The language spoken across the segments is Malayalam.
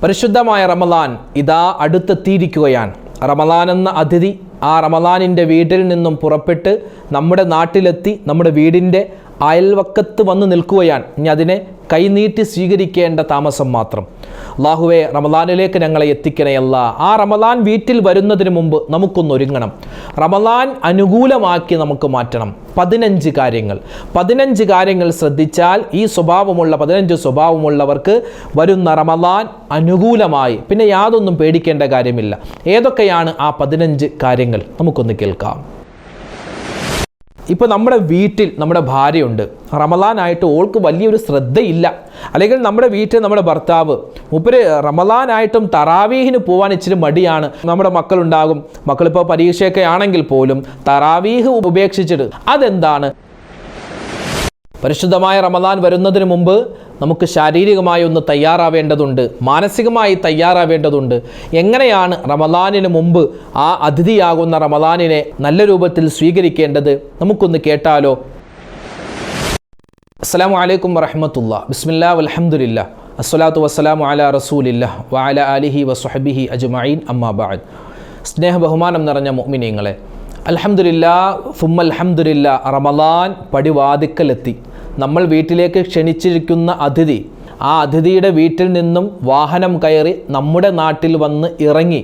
പരിശുദ്ധമായ റമലാൻ ഇതാ അടുത്തെത്തിയിരിക്കുകയാണ് റമലാൻ എന്ന അതിഥി ആ റമലാനിന്റെ വീട്ടിൽ നിന്നും പുറപ്പെട്ട് നമ്മുടെ നാട്ടിലെത്തി നമ്മുടെ വീടിന്റെ അയൽവക്കത്ത് വന്ന് നിൽക്കുകയാണ്. ഇനി അതിനെ കൈനീട്ടി സ്വീകരിക്കേണ്ട താമസം മാത്രം. അള്ളാഹുവെ റമദാനിലേക്ക് ഞങ്ങളെ എത്തിക്കണയല്ല ആ റമദാൻ വീട്ടിൽ വരുന്നതിന് മുമ്പ് നമുക്കൊന്ന് ഒരുങ്ങണം. റമലാൻ അനുകൂലമാക്കി നമുക്ക് മാറ്റണം. പതിനഞ്ച് കാര്യങ്ങൾ. പതിനഞ്ച് കാര്യങ്ങൾ ശ്രദ്ധിച്ചാൽ ഈ സ്വഭാവമുള്ള പതിനഞ്ച് സ്വഭാവമുള്ളവർക്ക് വരുന്ന റമദാൻ അനുകൂലമായി. പിന്നെ യാതൊന്നും പേടിക്കേണ്ട കാര്യമില്ല. ഏതൊക്കെയാണ് ആ പതിനഞ്ച് കാര്യങ്ങൾ? നമുക്കൊന്ന് കേൾക്കാം. ഇപ്പോൾ നമ്മുടെ വീട്ടിൽ നമ്മുടെ ഭാര്യയുണ്ട്. റമലാനായിട്ട് ഓൾക്ക് വലിയൊരു ശ്രദ്ധയില്ല. അല്ലെങ്കിൽ നമ്മുടെ വീട്ടിൽ നമ്മുടെ ഭർത്താവ് മുപ്പര് റമലാനായിട്ടും തറാവീഹിന് പോകാൻ ഇച്ചിരി മടിയാണ്. നമ്മുടെ മക്കളുണ്ടാകും. മക്കളിപ്പോൾ പരീക്ഷയൊക്കെ ആണെങ്കിൽ പോലും തറാവീഹ് ഉപേക്ഷിച്ചിട്ട് അതെന്താണ്? പരിശുദ്ധമായ റമദാൻ വരുന്നതിന് മുമ്പ് നമുക്ക് ശാരീരികമായി ഒന്ന് തയ്യാറാവേണ്ടതുണ്ട് മാനസികമായി തയ്യാറാവേണ്ടതുണ്ട്. എങ്ങനെയാണ് റമദാനിന് മുമ്പ് ആ അതിഥിയാകുന്ന റമദാനിനെ നല്ല രൂപത്തിൽ സ്വീകരിക്കേണ്ടത്? നമുക്കൊന്ന് കേട്ടാലോ? അസ്സാം വലൈക്കും വറഹമത്തുള്ള. ബിസ്മില്ലാ വലഹമുല്ല അസ്സലാത്തു വസ്സലാമു അല റസൂലില്ല. വാല അലിഹി വസുഹബിഹി അജ്മഈൻ. അമ്മാബാദ് സ്നേഹ ബഹുമാനം നിറഞ്ഞ മുഅ്മിനീങ്ങളെ അൽഹംദുലില്ലാ അലഹമുല്ല റമദാൻ പടിവാതിക്കലെത്തി. നമ്മൾ വീട്ടിലേക്ക് ക്ഷണിച്ചിരിക്കുന്ന അതിഥി ആ അതിഥിയുടെ വീട്ടിൽ നിന്നും വാഹനം കയറി നമ്മുടെ നാട്ടിൽ വന്ന് ഇറങ്ങി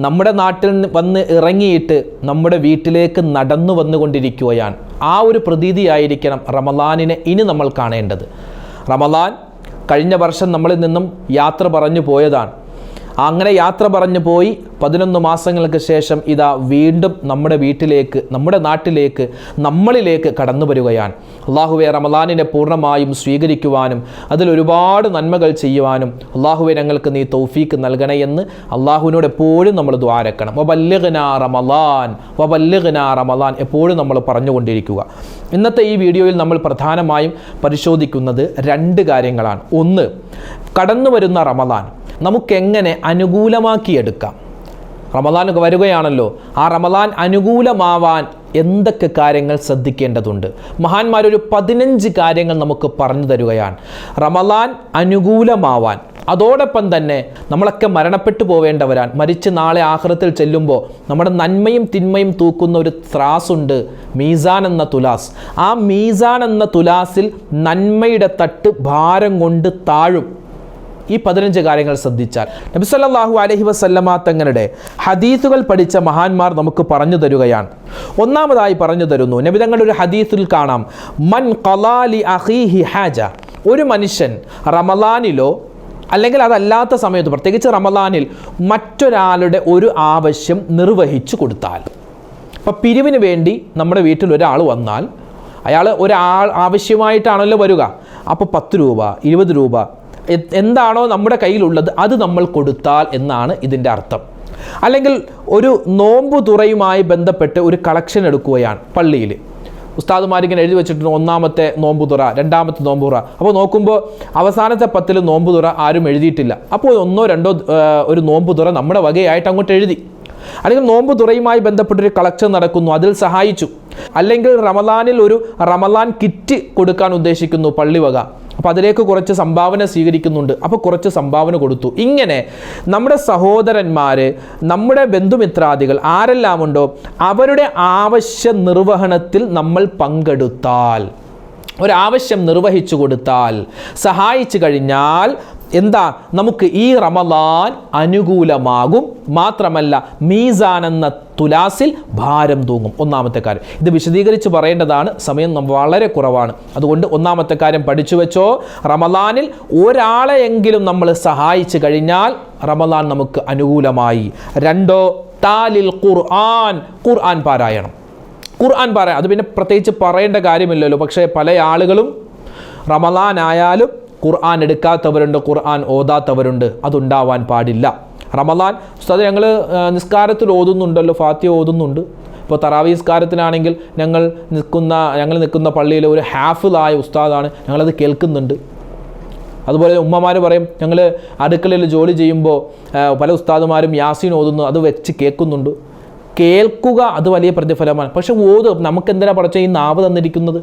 നമ്മുടെ നാട്ടിൽ വന്ന് ഇറങ്ങിയിട്ട് നമ്മുടെ വീട്ടിലേക്ക് നടന്നു വന്നുകൊണ്ടിരിക്കുകയാണ്. ആ ഒരു പ്രതീതിയായിരിക്കണം റമലാനിനെ ഇനി നമ്മൾ കാണേണ്ടത്. റമലാൻ കഴിഞ്ഞ വർഷം നമ്മളിൽ നിന്നും യാത്ര പറഞ്ഞു പോയതാണ്. അങ്ങനെ യാത്ര പറഞ്ഞു പോയി പതിനൊന്ന് മാസങ്ങൾക്ക് ശേഷം ഇതാ വീണ്ടും നമ്മുടെ വീട്ടിലേക്ക് നമ്മുടെ നാട്ടിലേക്ക് നമ്മളിലേക്ക് കടന്നു വരികയാണ്. അള്ളാഹുവെ റമലാനിനെ പൂർണമായും സ്വീകരിക്കുവാനും അതിൽ ഒരുപാട് നന്മകൾ ചെയ്യുവാനും അള്ളാഹുവെ ഞങ്ങൾക്ക് നീ തൗഫീക്ക് നൽകണേ എന്ന് അള്ളാഹുവിനോട് എപ്പോഴും നമ്മൾ ദ്വാരക്കണം വബല്ലിഗ്ന റമലാൻ വബല്ലിഗ്ന റമലാൻ എപ്പോഴും നമ്മൾ പറഞ്ഞുകൊണ്ടിരിക്കുക. ഇന്നത്തെ ഈ വീഡിയോയിൽ നമ്മൾ പ്രധാനമായും പരിശോധിക്കുന്നത് രണ്ട് കാര്യങ്ങളാണ്. ഒന്ന് കടന്നു വരുന്ന റമലാൻ നമുക്കെങ്ങനെ അനുകൂലമാക്കിയെടുക്കാം? റമദാൻ വരികയാണല്ലോ. ആ റമദാൻ അനുകൂലമാവാൻ എന്തൊക്കെ കാര്യങ്ങൾ ശ്രദ്ധിക്കേണ്ടതുണ്ട്? മഹാന്മാരൊരു പതിനഞ്ച് കാര്യങ്ങൾ നമുക്ക് പറഞ്ഞു തരുകയാണ്. റമദാൻ അനുകൂലമാവാൻ. അതോടൊപ്പം തന്നെ നമ്മളൊക്കെ മരണപ്പെട്ടു പോവേണ്ടവരാൻ മരിച്ച് നാളെ ആഹ്റത്തിൽ ചെല്ലുമ്പോൾ നമ്മുടെ നന്മയും തിന്മയും തൂക്കുന്ന ഒരു ത്രാസുണ്ട് മീസാൻ എന്ന തുലാസ്. ആ മീസാൻ എന്ന തുലാസിൽ നന്മയുടെ തട്ട് ഭാരം കൊണ്ട് താഴും. ഈ പതിനഞ്ച് കാര്യങ്ങൾ ശ്രദ്ധിച്ചാൽ. നബി സല്ലല്ലാഹു അലൈഹി വസല്ലമ തങ്ങളുടെ ഹദീസുകൾ പഠിച്ച മഹാന്മാർ നമുക്ക് പറഞ്ഞു തരുകയാണ്. ഒന്നാമതായി പറഞ്ഞു തരുന്നു നബി തങ്ങളുടെ ഒരു ഹദീസിൽ കാണാം മൻ ഖലാലി അഖീഹി ഹാജ. ഒരു മനുഷ്യൻ റമലാനിലോ അല്ലെങ്കിൽ അതല്ലാത്ത സമയത്ത് പ്രത്യേകിച്ച് റമലാനിൽ മറ്റൊരാളുടെ ഒരു ആവശ്യം നിർവഹിച്ചു കൊടുത്താൽ. അപ്പോൾ പിരിവിന് വേണ്ടി നമ്മുടെ വീട്ടിൽ ഒരാൾ വന്നാൽ അയാൾ ഒരാൾ ആവശ്യമായിട്ടാണല്ലോ വരിക. അപ്പോൾ പത്ത് രൂപ ഇരുപത് രൂപ എന്താണോ നമ്മുടെ കയ്യിലുള്ളത് അത് നമ്മൾ കൊടുത്താൽ എന്നാണ് ഇതിന്റെ അർത്ഥം. അല്ലെങ്കിൽ ഒരു നോമ്പു തുറയുമായി ബന്ധപ്പെട്ട് ഒരു കളക്ഷൻ എടുക്കുകയാണ് പള്ളിയിൽ. ഉസ്താദുമാരിങ്ങനെ എഴുതി വെച്ചിട്ടുണ്ട് ഒന്നാമത്തെ നോമ്പു തുറ രണ്ടാമത്തെ നോമ്പു തുറ. അപ്പോൾ നോക്കുമ്പോൾ അവസാനത്തെ പത്തിൽ നോമ്പു തുറ ആരും എഴുതിയിട്ടില്ല. അപ്പോൾ ഒന്നോ രണ്ടോ ഒരു നോമ്പു തുറ നമ്മുടെ വകയായിട്ട് അങ്ങോട്ട് എഴുതി. അല്ലെങ്കിൽ നോമ്പ് തുറയുമായി ബന്ധപ്പെട്ടൊരു കളക്ഷൻ നടക്കുന്നു. അതിൽ സഹായിച്ചു. അല്ലെങ്കിൽ റമലാനിൽ ഒരു റമലാൻ കിറ്റ് കൊടുക്കാൻ ഉദ്ദേശിക്കുന്നു പള്ളിവക അപ്പോൾ അതിലേക്ക് കുറച്ച് സംഭാവന സ്വീകരിക്കുന്നുണ്ട്. അപ്പോൾ കുറച്ച് സംഭാവന കൊടുത്തു. ഇങ്ങനെ നമ്മുടെ സഹോദരന്മാർ നമ്മുടെ ബന്ധുമിത്രാദികൾ ആരെല്ലാം ഉണ്ടോ അവരുടെ ആവശ്യ നിർവഹണത്തിൽ നമ്മൾ പങ്കെടുത്താൽ ഒരാവശ്യം നിർവഹിച്ചു കൊടുത്താൽ സഹായിച്ചു കഴിഞ്ഞാൽ എന്താ? നമുക്ക് ഈ റമലാൻ അനുകൂലമാകും. മാത്രമല്ല മീസാൻ എന്ന തുലാസിൽ ഭാരം തൂങ്ങും. ഒന്നാമത്തെ കാര്യം. ഇത് വിശദീകരിച്ച് പറയേണ്ടതാണ്. സമയം വളരെ കുറവാണ്. അതുകൊണ്ട് ഒന്നാമത്തെ കാര്യം പഠിച്ചു വെച്ചോ. റമലാനിൽ ഒരാളെയെങ്കിലും നമ്മൾ സഹായിച്ചു കഴിഞ്ഞാൽ റമലാൻ നമുക്ക് അനുകൂലമായി. രണ്ടോ താലിൽ ഖുർആൻ. ഖുർആൻ പാരായണം. ഖുർആൻ പാരായണം അത് പിന്നെ പ്രത്യേകിച്ച് പറയേണ്ട കാര്യമില്ലല്ലോ. പക്ഷേ പല ആളുകളും റമലാൻ ആയാലും ഖുർആൻ എടുക്കാത്തവരുണ്ട് ഖുർആൻ ഓതാത്തവരുണ്ട്. അതുണ്ടാവാൻ പാടില്ല. റമദാൻ ഉസ്താദ് ഞങ്ങൾ നിസ്കാരത്തിൽ ഓതുന്നുണ്ടല്ലോ ഫാത്തി ഓതുന്നുണ്ട്. ഇപ്പോൾ തറാവി നിസ്കാരത്തിനാണെങ്കിൽ ഞങ്ങൾ നിൽക്കുന്ന ഞങ്ങൾ നിൽക്കുന്ന പള്ളിയിൽ ഒരു ഹാഫിലായ ഉസ്താദാണ്. ഞങ്ങളത് കേൾക്കുന്നുണ്ട്. അതുപോലെ ഉമ്മമാർ പറയും ഞങ്ങൾ അടുക്കളയിൽ ജോലി ചെയ്യുമ്പോൾ പല ഉസ്താദുമാരും യാസീൻ ഓതുന്നു അത് വെച്ച് കേൾക്കുന്നുണ്ട്. കേൾക്കുക അത് വലിയ പ്രതിഫലമാണ്. പക്ഷെ ഓത് നമുക്ക് എന്തിനാണ് പഠിച്ച ഈ നാവ് തന്നിരിക്കുന്നത്?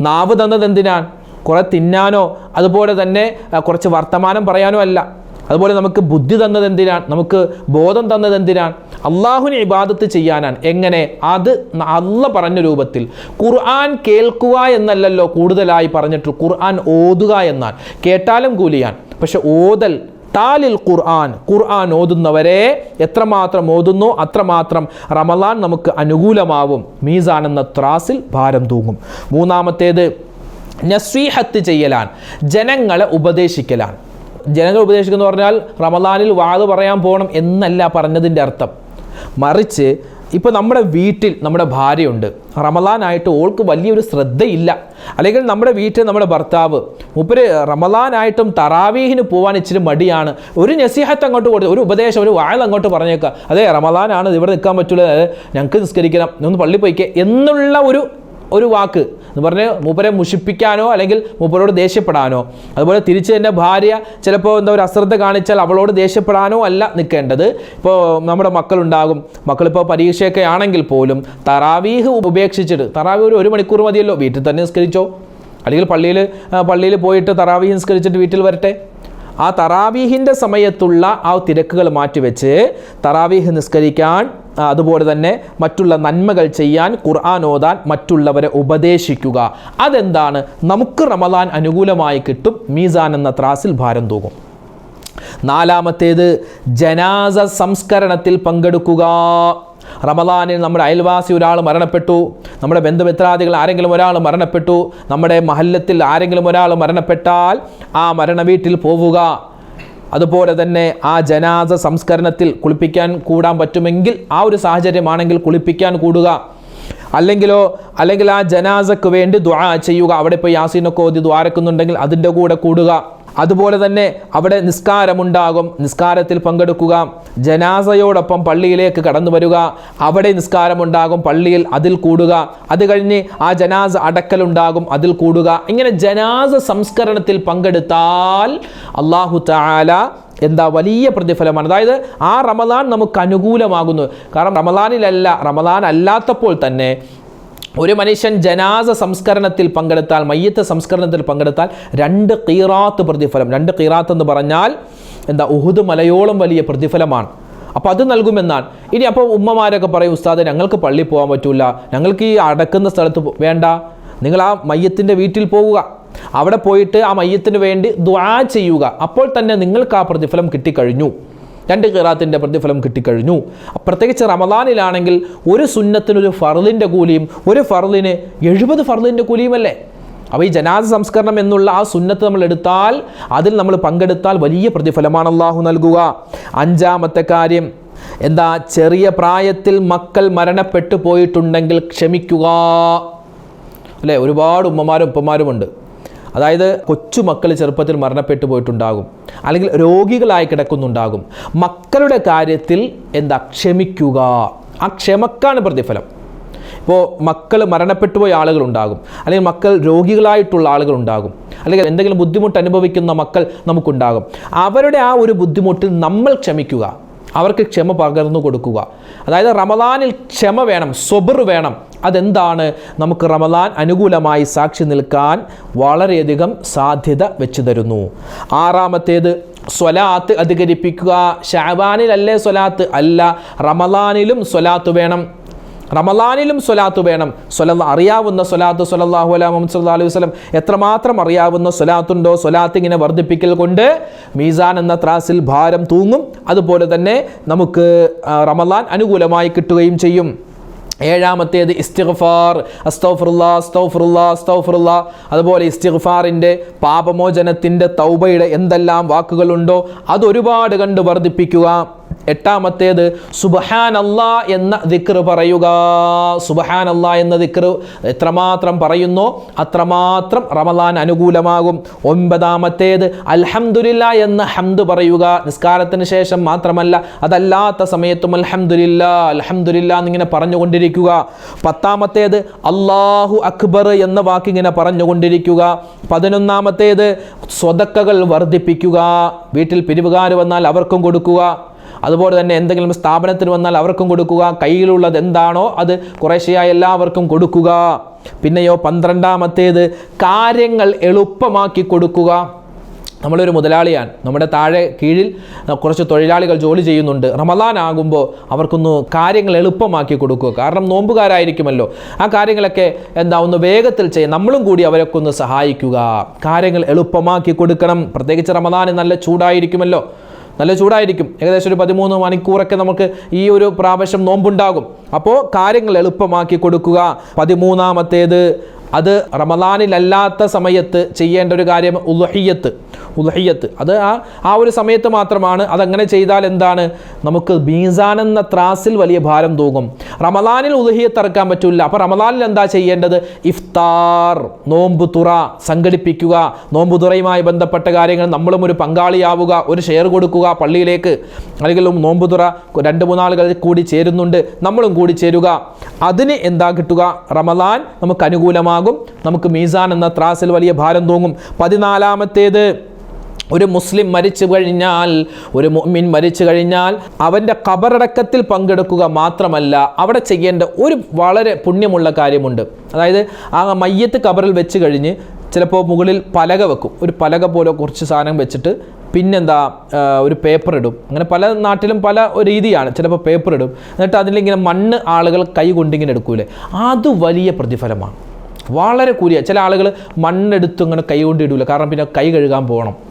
നാവ് തന്നത് എന്തിനാണ്? കുറേ തിന്നാനോ അതുപോലെ തന്നെ കുറച്ച് വർത്തമാനം പറയാനോ അല്ല. അതുപോലെ നമുക്ക് ബുദ്ധി തന്നത് എന്തിനാണ്? നമുക്ക് ബോധം തന്നത് എന്തിനാണ്? അള്ളാഹുവിനെ ഇബാദത്ത് ചെയ്യാനാണ്. എങ്ങനെ? അത് അല്ല പറഞ്ഞ രൂപത്തിൽ. ഖുർആൻ കേൾക്കുക എന്നല്ലല്ലോ കൂടുതലായി പറഞ്ഞിട്ട് ഖുർആൻ ഓതുക എന്നാൽ. കേട്ടാലും കൂലിയാൻ. പക്ഷെ ഓതൽ താലിൽ ഖുർആൻ ഖുർആൻ ഓതുന്നവരെ എത്രമാത്രം ഓതുന്നു അത്രമാത്രം റമലാൻ നമുക്ക് അനുകൂലമാവും. മീസാൻ എന്ന ത്രാസിൽ ഭാരം തൂങ്ങും. മൂന്നാമത്തേത് നസ്വീഹത്ത് ചെയ്യലാൻ ജനങ്ങളെ ഉപദേശിക്കലാണ്. ജനങ്ങൾ ഉപദേശിക്കുന്നു പറഞ്ഞാൽ റമദാനിൽ വാത് പറയാൻ പോകണം എന്നല്ല പറഞ്ഞതിന്റെ അർത്ഥം. മറിച്ച് ഇപ്പോൾ നമ്മുടെ വീട്ടിൽ നമ്മുടെ ഭാര്യയുണ്ട്. റമലാനായിട്ട് ഓൾക്ക് വലിയൊരു ശ്രദ്ധയില്ല. അല്ലെങ്കിൽ നമ്മുടെ വീട്ടിൽ നമ്മുടെ ഭർത്താവ് മുപ്പര് റമലാനായിട്ടും തറാവീഹിന് പോകാൻ ഇച്ചിരി മടിയാണ്. ഒരു നസീഹത്ത് അങ്ങോട്ട് കൊടുത്തു ഒരു ഉപദേശം ഒരു വാഴ അങ്ങോട്ട് പറഞ്ഞേക്കുക. അതെ റമലാനാണ് ഇവിടെ നിൽക്കാൻ പറ്റുള്ളത് ഞങ്ങൾക്ക് നിസ്കരിക്കണം ഒന്ന് പള്ളി പോയിക്കേ എന്നുള്ള ഒരു ഒരു വാക്ക് എന്ന് പറഞ്ഞ് മൂപ്പരെ മുഷിപ്പിക്കാനോ അല്ലെങ്കിൽ മൂപ്പരോട് ദേഷ്യപ്പെടാനോ. അതുപോലെ തിരിച്ച് എന്റെ ഭാര്യ ചിലപ്പോൾ എന്താ ഒരു അശ്രദ്ധ കാണിച്ചാൽ അവളോട് ദേഷ്യപ്പെടാനോ അല്ല നിൽക്കേണ്ടത്. ഇപ്പോൾ നമ്മുടെ മക്കളുണ്ടാകും. മക്കളിപ്പോൾ പരീക്ഷയൊക്കെ ആണെങ്കിൽ പോലും തറാവീഹ് ഉപേക്ഷിച്ചിട്ട് തറാവീഹ് ഒരു ഒരു മണിക്കൂർ മതിയല്ലോ വീട്ടിൽ തന്നെ നിസ്കരിച്ചോ? അല്ലെങ്കിൽ പള്ളിയിൽ പള്ളിയിൽ പോയിട്ട് തറാവീഹ് നിസ്കരിച്ചിട്ട് വീട്ടിൽ വരട്ടെ? ആ തറാവീഹിന്റെ സമയത്തുള്ള ആ തിരക്കുകൾ മാറ്റിവെച്ച് തറാവീഹ് നിസ്കരിക്കാൻ അതുപോലെ തന്നെ മറ്റുള്ള നന്മകൾ ചെയ്യാൻ ഖുർആൻ ഓതാൻ മറ്റുള്ളവരെ ഉപദേശിക്കുക. അതെന്താണ്? നമുക്ക് റമദാൻ അനുകൂലമായി കിട്ടും മീസാൻ എന്ന ത്രാസിൽ ഭാരം തൂകും. നാലാമത്തേത് ജനാസ സംസ്കരണത്തിൽ പങ്കെടുക്കുക. റമദാനിൽ നമ്മുടെ അയൽവാസി ഒരാൾ മരണപ്പെട്ടു. നമ്മുടെ ബന്ധുമിത്രാദികൾ ആരെങ്കിലും ഒരാൾ മരണപ്പെട്ടു. നമ്മുടെ മഹല്ലത്തിൽ ആരെങ്കിലും ഒരാൾ മരണപ്പെട്ടാൽ ആ മരണ വീട്ടിൽ പോവുക. അതുപോലെ തന്നെ ആ ജനാസ സംസ്കരണത്തിൽ കുളിപ്പിക്കാൻ കൂടാൻ പറ്റുമെങ്കിൽ ആ ഒരു സാഹചര്യമാണെങ്കിൽ കുളിപ്പിക്കാൻ കൂടുക. അല്ലെങ്കിലോ അല്ലെങ്കിൽ ആ ജനാസക്ക് വേണ്ടി ദ്വാ ചെയ്യുക. അവിടെ ഇപ്പോൾ യാസീനൊക്കെ ഓതി ദ്വാരക്കുന്നുണ്ടെങ്കിൽ അതിന്റെ കൂടെ കൂടുക. അതുപോലെ തന്നെ അവിടെ നിസ്കാരമുണ്ടാകും. നിസ്കാരത്തിൽ പങ്കെടുക്കുക. ജനാസയോടൊപ്പം പള്ളിയിലേക്ക് കടന്നു വരിക. അവിടെ നിസ്കാരമുണ്ടാകും. പള്ളിയിൽ അതിൽ കൂടുക. അത് കഴിഞ്ഞ് ആ ജനാസ അടക്കലുണ്ടാകും. അതിൽ കൂടുക. ഇങ്ങനെ ജനാസ സംസ്കരണത്തിൽ പങ്കെടുത്താൽ അള്ളാഹു താല എന്താ വലിയ പ്രതിഫലമാണ്. അതായത് ആ റമദാൻ നമുക്ക് അനുകൂലമാകുന്നു. കാരണം റമദാനിലല്ല റമദാൻ അല്ലാത്തപ്പോൾ തന്നെ ഒരു മനുഷ്യൻ ജനാസ സംസ്കരണത്തിൽ പങ്കെടുത്താൽ മയ്യത്ത് സംസ്കരണത്തിൽ പങ്കെടുത്താൽ രണ്ട് കീറാത്ത് പ്രതിഫലം. രണ്ട് കീറാത്ത് എന്ന് പറഞ്ഞാൽ എന്താ ഉഹുദ് മലയോളം വലിയ പ്രതിഫലമാണ്. അപ്പോൾ അത് നൽകുമെന്നാണ്. ഇനി അപ്പോൾ ഉമ്മമാരൊക്കെ പറയും ഉസ്താദ് ഞങ്ങൾക്ക് പള്ളി പോകാൻ പറ്റില്ല ഞങ്ങൾക്ക് ഈ അടക്കുന്ന സ്ഥലത്ത് വേണ്ട. നിങ്ങൾ ആ മയ്യത്തിന്റെ വീട്ടിൽ പോവുക. അവിടെ പോയിട്ട് ആ മയ്യത്തിന് വേണ്ടി ദ്വാ ചെയ്യുക. അപ്പോൾ തന്നെ നിങ്ങൾക്ക് ആ പ്രതിഫലം കിട്ടിക്കഴിഞ്ഞു. രണ്ട് കീറാത്തിന്റെ പ്രതിഫലം കിട്ടിക്കഴിഞ്ഞു. പ്രത്യേകിച്ച് റമദാനിലാണെങ്കിൽ ഒരു സുന്നത്തിനൊരു ഫർലിന്റെ കൂലിയും ഒരു ഫർലിന് എഴുപത് ഫർലിന്റെ കൂലിയുമല്ലേ? അപ്പോൾ ഈ ജനാസ സംസ്കരണം എന്നുള്ള ആ സുന്നത്ത് നമ്മൾ എടുത്താൽ അതിൽ നമ്മൾ പങ്കെടുത്താൽ വലിയ പ്രതിഫലമാണ് അള്ളാഹു നൽകുക. അഞ്ചാമത്തെ കാര്യം എന്താ ചെറിയ പ്രായത്തിൽ മക്കൾ മരണപ്പെട്ടു പോയിട്ടുണ്ടെങ്കിൽ ക്ഷമിക്കുക. അല്ലേ? ഒരുപാട് ഉമ്മമാരും ഉപ്പമാരുമുണ്ട് അതായത് കൊച്ചുമക്കൾ ചെറുപ്പത്തിൽ മരണപ്പെട്ടു പോയിട്ടുണ്ടാകും. അല്ലെങ്കിൽ രോഗികളായി കിടക്കുന്നുണ്ടാകും. മക്കളുടെ കാര്യത്തിൽ എന്താ? ക്ഷമിക്കുക. ആ ക്ഷമക്കാണ് പ്രതിഫലം. ഇപ്പോൾ മക്കൾ മരണപ്പെട്ടു പോയ ആളുകളുണ്ടാകും. അല്ലെങ്കിൽ മക്കൾ രോഗികളായിട്ടുള്ള ആളുകളുണ്ടാകും. അല്ലെങ്കിൽ എന്തെങ്കിലും ബുദ്ധിമുട്ട് അനുഭവിക്കുന്ന മക്കൾ നമുക്കുണ്ടാകും. അവരുടെ ആ ഒരു ബുദ്ധിമുട്ടിൽ നമ്മൾ ക്ഷമിക്കുക. അവർക്ക് ക്ഷമ പകർന്നു കൊടുക്കുക. അതായത് റമദാനിൽ ക്ഷമ വേണം സ്വബർ വേണം. അതെന്താണ്? നമുക്ക് റമദാൻ അനുകൂലമായി സാക്ഷി നിൽക്കാൻ വളരെയധികം സാധ്യത വെച്ചു തരുന്നു. ആറാമത്തേത് സ്വലാത്ത് അധികരിപ്പിക്കുക. ഷാബാനിലല്ലേ സ്വലാത്ത്? അല്ല റമദാനിലും സ്വലാത്ത് വേണം. റമദാനിലും സ്വലാത്ത് വേണം. സ്വല അറിയാവുന്ന സ്വലാത്ത് സ്വലല്ലാഹു അല മുഹമ്മദ് സല്ലാ അലൈഹി വസ്ലം എത്രമാത്രം അറിയാവുന്ന സ്വലാത്തുണ്ടോ? സ്വലാത്ത് ഇങ്ങനെ വർദ്ധിപ്പിക്കൽ കൊണ്ട് മീസാൻ എന്ന ത്രാസിൽ ഭാരം തൂങ്ങും. അതുപോലെ തന്നെ നമുക്ക് റമദാൻ അനുകൂലമായി കിട്ടുകയും ചെയ്യും. ഏഴാമത്തേത് ഇസ്തിഗ്ഫാർ അസ്തൗഫറുല്ലാ അസ്തൗഫറുല്ലാ അസ്തൗഫറുല്ലാ. അതുപോലെ ഇസ്തിഗ്ഫാറിന്റെ പാപമോചനത്തിന്റെ തൗബയുടെ എന്തെല്ലാം വാക്കുകളുണ്ടോ അതൊരുപാട് കണ്ട് വർദ്ധിപ്പിക്കുക. എട്ടാമത്തേത് സുബഹാൻ അല്ലാ എന്ന ദിക്ർ പറയുക. സുബഹാൻ അല്ലാ എന്ന ദിക്ർ എത്രമാത്രം പറയുന്നോ അത്രമാത്രം റമലാൻ അനുകൂലമാകും. ഒൻപതാമത്തേത് അൽഹംദുലില്ല എന്ന ഹംദ് പറയുക. നിസ്കാരത്തിന് ശേഷം മാത്രമല്ല അതല്ലാത്ത സമയത്തും അൽഹംദുലില്ല അൽഹംദുലില്ല എന്നിങ്ങനെ പറഞ്ഞുകൊണ്ടിരിക്കുക. പത്താമത്തേത് അള്ളാഹു അക്ബർ എന്ന വാക്കിങ്ങനെ പറഞ്ഞുകൊണ്ടിരിക്കുക. പതിനൊന്നാമത്തേത് സ്വതക്കകൾ വർദ്ധിപ്പിക്കുക. വീട്ടിൽ പിരിവുകാർ വന്നാൽ അവർക്കും കൊടുക്കുക. അതുപോലെ തന്നെ എന്തെങ്കിലും സ്ഥാപനത്തിൽ വന്നാൽ അവർക്കും കൊടുക്കുക. കയ്യിലുള്ളത് എന്താണോ അത് കുറേശ്ശെയായി എല്ലാവർക്കും കൊടുക്കുക. പിന്നെയോ പന്ത്രണ്ടാമത്തേത് കാര്യങ്ങൾ എളുപ്പമാക്കി കൊടുക്കുക. നമ്മളൊരു മുതലാളിയാണ്. നമ്മുടെ താഴെ കീഴിൽ കുറച്ച് തൊഴിലാളികൾ ജോലി ചെയ്യുന്നുണ്ട്. റമദാൻ ആകുമ്പോൾ അവർക്കൊന്ന് കാര്യങ്ങൾ എളുപ്പമാക്കി കൊടുക്കുക. കാരണം നോമ്പുകാരായിരിക്കുമല്ലോ. ആ കാര്യങ്ങളൊക്കെ എന്താ ഒന്ന് വേഗത്തിൽ ചെയ്യും. നമ്മളും കൂടി അവരൊക്കെ ഒന്ന് സഹായിക്കുക. കാര്യങ്ങൾ എളുപ്പമാക്കി കൊടുക്കണം. പ്രത്യേകിച്ച് റമദാൻ നല്ല ചൂടായിരിക്കുമല്ലോ. നല്ല ചൂടായിരിക്കും. ഏകദേശം ഒരു പതിമൂന്ന് മണിക്കൂറൊക്കെ നമുക്ക് ഈ ഒരു പ്രാവശ്യം നോമ്പുണ്ടാകും. അപ്പോൾ കാര്യങ്ങൾ എളുപ്പമാക്കി കൊടുക്കുക. പതിമൂന്നാമത്തേത് അത് റമദാനിലല്ലാത്ത സമയത്ത് ചെയ്യേണ്ട ഒരു കാര്യം ഉലഹിയത്ത് ഉലഹിയത്ത് അത് ആ ആ ഒരു സമയത്ത് മാത്രമാണ് അതങ്ങനെ ചെയ്താൽ എന്താണ്? നമുക്ക് മീസാൻ എന്ന ത്രാസിൽ വലിയ ഭാരം തൂങ്ങും. റമദാനിൽ ഉലഹിയത്ത് ഇറക്കാൻ പറ്റില്ല അപ്പോൾ റമദാനിൽ എന്താ ചെയ്യേണ്ടത്? ഇഫ്താർ നോമ്പ് തുറ സംഘടിപ്പിക്കുക നോമ്പ് തുറയുമായി ബന്ധപ്പെട്ട കാര്യങ്ങൾ നമ്മളും ഒരു പങ്കാളിയാവുക ഒരു ഷെയർ കൊടുക്കുക പള്ളിയിലേക്ക് അല്ലെങ്കിൽ നോമ്പ് തുറ രണ്ട് മൂന്നാളുകൾ കൂടി ചേരുന്നുണ്ട് നമ്മളും കൂടി ചേരുക. അതിന് എന്താ കിട്ടുക? റമദാൻ നമുക്ക് അനുകൂലമാകും നമുക്ക് മീസാൻ എന്ന ത്രാസിൽ വലിയ ഭാരം തൂങ്ങും. പതിനാലാമത്തേത് ഒരു മുസ്ലിം മരിച്ചു കഴിഞ്ഞാൽ ഒരു മുഅ്മിൻ മരിച്ചു കഴിഞ്ഞാൽ അവന്റെ കബറടക്കത്തിൽ പങ്കെടുക്കുക മാത്രമല്ല അവിടെ ചെയ്യേണ്ട ഒരു വളരെ പുണ്യമുള്ള കാര്യമുണ്ട്. അതായത് ആ മയ്യത്ത് കബറിൽ വെച്ച് കഴിഞ്ഞ് ചിലപ്പോൾ മുകളിൽ പലക വെക്കും. ഒരു പലക പോലെ കുറച്ച് സാധനം വെച്ചിട്ട് പിന്നെന്താ ഒരു പേപ്പർ ഇടും. അങ്ങനെ പല നാട്ടിലും പല രീതിയാണ്. ചിലപ്പോൾ പേപ്പർ ഇടും. എന്നിട്ട് അതിലിങ്ങനെ മണ്ണ് ആളുകൾ കൈ കൊണ്ടിങ്ങനെ എടുക്കൂലേ. അത് വലിയ പ്രതിഫലമാണ്. വളരെ കൂലിയ. ചില ആളുകൾ മണ്ണെടുത്ത് ഇങ്ങനെ കൈ കൊണ്ട് ഇടൂല. കാരണം പിന്നെ കൈ കഴുകാൻ പോകണം.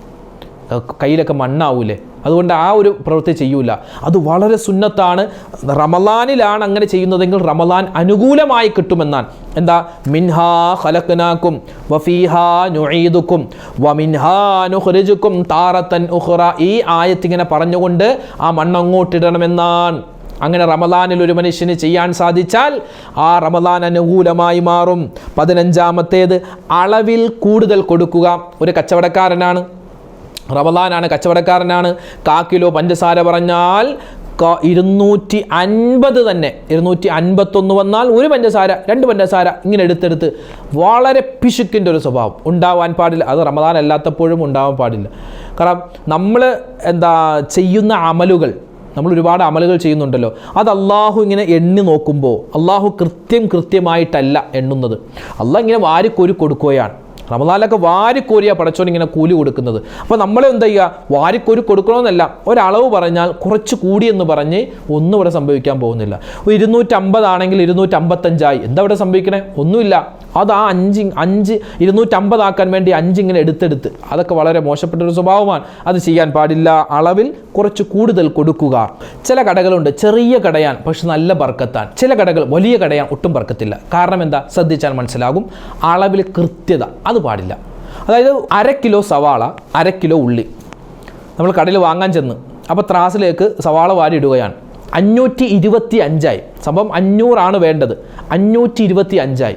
കയ്യിലൊക്കെ മണ്ണാവൂലേ. അതുകൊണ്ട് ആ ഒരു പ്രവൃത്തി ചെയ്യൂല. അത് വളരെ സുന്നത്താണ്. റമലാനിലാണ് അങ്ങനെ ചെയ്യുന്നതെങ്കിൽ റമലാൻ അനുകൂലമായി കിട്ടുമെന്നാണ്. എന്താ? മിൻഹാ ഹലക്കനാക്കും വഫീഹാ നുഴീദുക്കും വമിൻഹാ നുഖ്രിജുക്കും താറത്തൻ ഉഹ്റ ഈ ആയത്തിങ്ങനെ പറഞ്ഞുകൊണ്ട് ആ മണ്ണങ്ങോട്ടിടണമെന്നാണ്. അങ്ങനെ റമദാനിൽ ഒരു മനുഷ്യന് ചെയ്യാൻ സാധിച്ചാൽ ആ റമദാൻ അനുകൂലമായി മാറും. പതിനഞ്ചാമത്തേത് അളവിൽ കൂടുതൽ കൊടുക്കുക. ഒരു കച്ചവടക്കാരനാണ്. റമദാനാണ് കച്ചവടക്കാരനാണ്. കാക്കിലോ കിലോ പഞ്ചസാര പറഞ്ഞാൽ ഇരുന്നൂറ്റി അൻപത് തന്നെ. ഇരുന്നൂറ്റി അൻപത്തൊന്ന് വന്നാൽ ഒരു പഞ്ചസാര രണ്ട് പഞ്ചസാര ഇങ്ങനെ എടുത്തെടുത്ത് വളരെ പിശുക്കിന്റെ ഒരു സ്വഭാവം. ഉണ്ടാവാൻ പാടില്ല. അത് റമദാൻ അല്ലാത്തപ്പോഴും ഉണ്ടാവാൻ പാടില്ല. കാരണം നമ്മൾ എന്താ ചെയ്യുന്ന അമലുകൾ നമ്മൾ ഒരുപാട് അമലുകൾ ചെയ്യുന്നുണ്ടല്ലോ. അത് അള്ളാഹു ഇങ്ങനെ എണ്ണി നോക്കുമ്പോൾ അള്ളാഹു കൃത്യം കൃത്യമായിട്ടല്ല എണ്ണുന്നത്. അള്ളാഹ് ഇങ്ങനെ വാരിക്കോരി കൊടുക്കുകയാണ്. റമദാനിലൊക്കെ വാരിക്കോരിയ പടച്ചോൻ ഇങ്ങനെ കൂലി കൊടുക്കുന്നത്. അപ്പോൾ നമ്മൾ എന്താ ചെയ്യുക വാരിക്കോരി കൊടുക്കണമെന്നല്ല. ഒരളവ് പറഞ്ഞാൽ കുറച്ച് കൂടി എന്ന് പറഞ്ഞ് ഒന്നും ഇവിടെ സംഭവിക്കാൻ പോകുന്നില്ല. ഇരുന്നൂറ്റമ്പതാണെങ്കിൽ ഇരുന്നൂറ്റമ്പത്തഞ്ചായി. എന്താ ഇവിടെ സംഭവിക്കണേ? ഒന്നുമില്ല. അത് ആ അഞ്ച് അഞ്ച് ഇരുന്നൂറ്റമ്പതാക്കാൻ വേണ്ടി അഞ്ചിങ്ങനെ എടുത്തെടുത്ത്. അതൊക്കെ വളരെ മോശപ്പെട്ട ഒരു സ്വഭാവമാണ്. അത് ചെയ്യാൻ പാടില്ല. അളവിൽ കുറച്ച് കൂടുതൽ കൊടുക്കുക. ചില കടകളുണ്ട് ചെറിയ കടയാൻ പക്ഷെ നല്ല ബർക്കത്താൻ. ചില കടകൾ വലിയ കടയാൻ ഒട്ടും ബർക്കത്തില്ല. കാരണം എന്താ? ശ്രദ്ധിച്ചാൽ മനസ്സിലാകും. അളവിൽ കൃത്യത. അത് പാടില്ല. അതായത് അര കിലോ സവാള അര കിലോ ഉള്ളി. നമ്മൾ കടയിൽ വാങ്ങാൻ ചെന്ന്. അപ്പോൾ ത്രാസിലേക്ക് സവാള വാരി ഇടുകയാണ്. അഞ്ഞൂറ്റി ഇരുപത്തി അഞ്ചായി സംഭവം അഞ്ഞൂറാണ് വേണ്ടത്. അഞ്ഞൂറ്റി ഇരുപത്തി അഞ്ചായി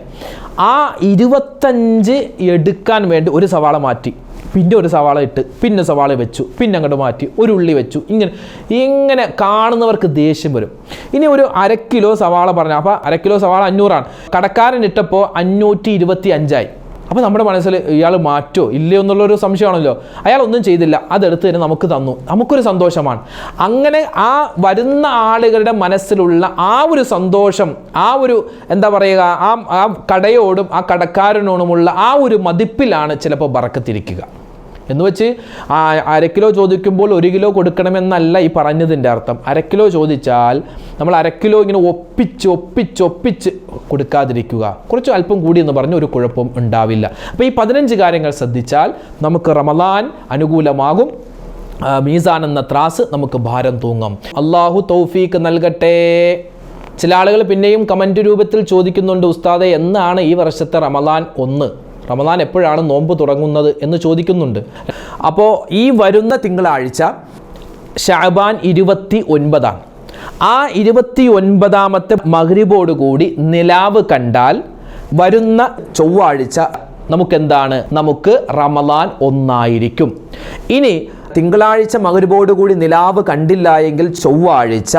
ആ ഇരുപത്തഞ്ച് എടുക്കാൻ വേണ്ടി ഒരു സവാള മാറ്റി. പിന്നെ ഒരു സവാള ഇട്ട് പിന്നെ സവാള വെച്ചു പിന്നെ അങ്ങോട്ട് മാറ്റി ഒരു ഉള്ളി വെച്ചു. ഇങ്ങനെ ഇങ്ങനെ കാണുന്നവർക്ക് ദേഷ്യം വരും. ഇനി ഒരു അര കിലോ സവാള പറഞ്ഞു അപ്പോൾ അര കിലോ സവാള അഞ്ഞൂറാണ്. കടക്കാരൻ ഇട്ടപ്പോൾ അഞ്ഞൂറ്റി ഇരുപത്തി അഞ്ചായി അപ്പോൾ നമ്മുടെ മനസ്സിൽ ഇയാൾ മാറ്റോ ഇല്ലയോ എന്നുള്ളൊരു സംശയമാണല്ലോ. അയാൾ ഒന്നും ചെയ്തില്ല. അതെടുത്ത് തന്നെ നമുക്ക് തന്നു. നമുക്കൊരു സന്തോഷമാണ്. അങ്ങനെ ആ വരുന്ന ആളുകളുടെ മനസ്സിലുള്ള ആ ഒരു സന്തോഷം ആ ഒരു എന്താ പറയുക ആ ആ കടയോടും ആ കടക്കാരനോടുമുള്ള ആ ഒരു മതിപ്പിലാണ് ചിലപ്പോൾ ബറക്കത്തിരിക്കുക. എന്ന് വെച്ച് അര കിലോ ചോദിക്കുമ്പോൾ ഒരു കിലോ കൊടുക്കണമെന്നല്ല ഈ പറഞ്ഞതിന്റെ അർത്ഥം. അര കിലോ ചോദിച്ചാൽ നമ്മൾ അര കിലോ ഇങ്ങനെ ഒപ്പിച്ച് ഒപ്പിച്ച് ഒപ്പിച്ച് കൊടുക്കാതിരിക്കുക. കുറച്ച് അല്പം കൂടി എന്ന് പറഞ്ഞ് ഒരു കുഴപ്പം ഉണ്ടാവില്ല. അപ്പോൾ ഈ പതിനഞ്ച് കാര്യങ്ങൾ ശ്രദ്ധിച്ചാൽ നമുക്ക് റമദാൻ അനുകൂലമാകും. മീസാൻ എന്ന ത്രാസ് നമുക്ക് ഭാരം തൂങ്ങും. അള്ളാഹു തൗഫീക്ക് നൽകട്ടെ. ചില ആളുകൾ പിന്നെയും കമന്റ് രൂപത്തിൽ ചോദിക്കുന്നുണ്ട് ഉസ്താദെ എന്നാണ് ഈ വർഷത്തെ റമദാൻ ഒന്ന്? റമദാൻ എപ്പോഴാണ് നോമ്പ് തുടങ്ങുന്നത് എന്ന് ചോദിക്കുന്നുണ്ട്. അപ്പോൾ ഈ വരുന്ന തിങ്കളാഴ്ച ഷാബാൻ ഇരുപത്തി ഒൻപതാണ് ആ ഇരുപത്തി ഒൻപതാമത്തെ മകരിബോടുകൂടി നിലാവ് കണ്ടാൽ വരുന്ന ചൊവ്വാഴ്ച നമുക്കെന്താണ്? നമുക്ക് റമദാൻ ഒന്നായിരിക്കും. ഇനി തിങ്കളാഴ്ച മകരുബോടുകൂടി നിലാവ് കണ്ടില്ല എങ്കിൽ ചൊവ്വാഴ്ച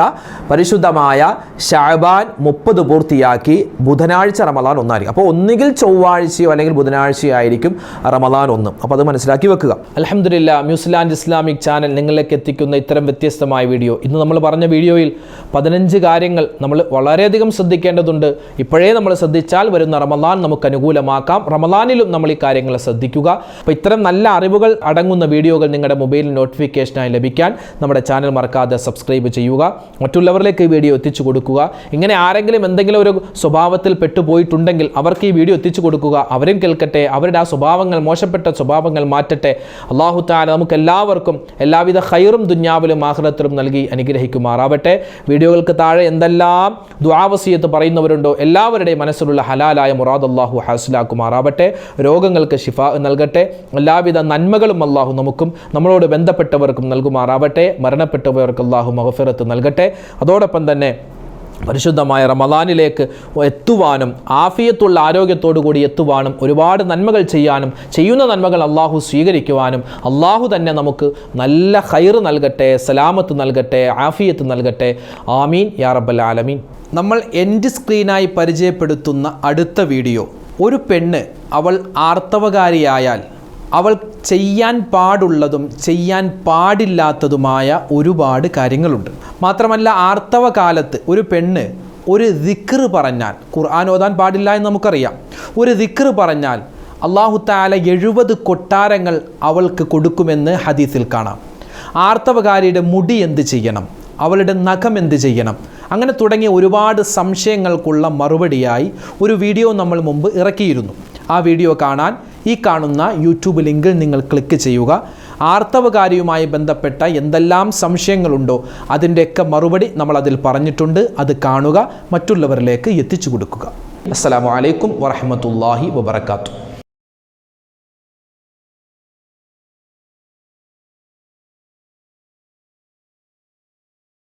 പരിശുദ്ധമായ ഷാബാൻ മുപ്പത് പൂർത്തിയാക്കി ബുധനാഴ്ച റമദാൻ ഒന്നായിരിക്കും. അപ്പോൾ ഒന്നുകിൽ ചൊവ്വാഴ്ചയോ അല്ലെങ്കിൽ ബുധനാഴ്ചയോ ആയിരിക്കും റമദാൻ ഒന്ന്. അപ്പോൾ അത് മനസ്സിലാക്കി വെക്കുക. അലഹമില്ല ന്യൂസിലാൻഡ് ഇസ്ലാമിക് ചാനൽ നിങ്ങളിലേക്ക് എത്തിക്കുന്ന ഇത്തരം വ്യത്യസ്തമായ വീഡിയോ. ഇന്ന് നമ്മൾ പറഞ്ഞ വീഡിയോയിൽ പതിനഞ്ച് കാര്യങ്ങൾ നമ്മൾ വളരെയധികം ശ്രദ്ധിക്കേണ്ടതുണ്ട്. ഇപ്പോഴേ നമ്മൾ ശ്രദ്ധിച്ചാൽ വരുന്ന റമദാൻ നമുക്ക് അനുകൂലമാക്കാം. റമദാനിലും നമ്മൾ ഈ കാര്യങ്ങൾ ശ്രദ്ധിക്കുക. അപ്പോൾ ഇത്തരം നല്ല അറിവുകൾ അടങ്ങുന്ന വീഡിയോകൾ നിങ്ങളുടെ മൊബൈലിൽ നോട്ടിഫിക്കേഷനായി ലഭിക്കാൻ നമ്മുടെ ചാനൽ മറക്കാതെ സബ്സ്ക്രൈബ് ചെയ്യുക. മറ്റുള്ളവരിലേക്ക് ഈ വീഡിയോ എത്തിച്ചു കൊടുക്കുക. ഇങ്ങനെ ആരെങ്കിലും എന്തെങ്കിലും ഒരു സ്വഭാവത്തിൽ പെട്ടുപോയിട്ടുണ്ടെങ്കിൽ അവർക്ക് ഈ വീഡിയോ എത്തിച്ചു കൊടുക്കുക. അവരും കേൾക്കട്ടെ. അവരുടെ ആ സ്വഭാവങ്ങൾ മോശപ്പെട്ട സ്വഭാവങ്ങൾ മാറ്റട്ടെ. അള്ളാഹു താല നമുക്ക് എല്ലാവർക്കും എല്ലാവിധ ഹൈറും ദുന്യാവിലും ആഹ്ലത്തിലും നൽകി അനുഗ്രഹിക്കുമാറാവട്ടെ. വീഡിയോകൾക്ക് താഴെ എന്തെല്ലാം ദ്വാവസീയത്ത് പറയുന്നവരുണ്ടോ എല്ലാവരുടെയും മനസ്സിലുള്ള ഹലാലായ മുറാദ് അള്ളാഹു ഹാസിലാക്കുമാറാവട്ടെ. രോഗങ്ങൾക്ക് ശിഫ നൽകട്ടെ. എല്ലാവിധ നന്മകളും അള്ളാഹു നമുക്കും നമ്മളോട് ബന്ധപ്പെട്ടവർക്കും നൽകുമാറാവട്ടെ. മരണപ്പെട്ടവർക്ക് അള്ളാഹു മഹഫിറത്ത് നൽകട്ടെ. അതോടൊപ്പം തന്നെ പരിശുദ്ധമായ റമദാനിലേക്ക് എത്തുവാനും ആഫിയത്തുള്ള ആരോഗ്യത്തോടു കൂടി എത്തുവാനും ഒരുപാട് നന്മകൾ ചെയ്യാനും ചെയ്യുന്ന നന്മകൾ അള്ളാഹു സ്വീകരിക്കുവാനും അള്ളാഹു തന്നെ നമുക്ക് നല്ല ഹൈറ് നൽകട്ടെ സലാമത്ത് നൽകട്ടെ ആഫിയത്ത് നൽകട്ടെ. ആമീൻ. യാ റബ്ബൽ ആലമീൻ. നമ്മൾ എൻഡ് സ്ക്രീനായി പരിചയപ്പെടുത്തുന്ന അടുത്ത വീഡിയോ. ഒരു പെണ്ണ് അവൾ ആർത്തവകാരിയായാൽ അവൾ ചെയ്യാൻ പാടുള്ളതും ചെയ്യാൻ പാടില്ലാത്തതുമായ ഒരുപാട് കാര്യങ്ങളുണ്ട്. മാത്രമല്ല ആർത്തവ കാലത്ത് ഒരു പെണ്ണ് ഒരു ദിക്റ് പറഞ്ഞാൽ ഖുർആൻ ഓതാൻ പാടില്ല എന്ന് നമുക്കറിയാം. ഒരു ദിക്റ് പറഞ്ഞാൽ അള്ളാഹു താല എഴുപത് കൊട്ടാരങ്ങൾ അവൾക്ക് കൊടുക്കുമെന്ന് ഹദീസിൽ കാണാം. ആർത്തവകാരിയുടെ മുടി എന്ത് ചെയ്യണം? അവളുടെ നഖം എന്ത് ചെയ്യണം? അങ്ങനെ തുടങ്ങിയ ഒരുപാട് സംശയങ്ങൾക്കുള്ള മറുപടിയായി ഒരു വീഡിയോ നമ്മൾ മുമ്പ് ഇറക്കിയിരുന്നു. ആ വീഡിയോ കാണാൻ ഈ കാണുന്ന യൂട്യൂബ് ലിങ്കിൽ നിങ്ങൾ ക്ലിക്ക് ചെയ്യുക. ആർത്തവകാരിയുമായി ബന്ധപ്പെട്ട എന്തെല്ലാം സംശയങ്ങളുണ്ടോ അതിന്റെയൊക്കെ മറുപടി നമ്മൾ അതിൽ പറഞ്ഞിട്ടുണ്ട്. അത് കാണുക മറ്റുള്ളവരിലേക്ക് എത്തിച്ചു കൊടുക്കുക. അസ്സാം വലൈക്കും വറഹമത്തല്ലാഹി വബർക്കാത്തു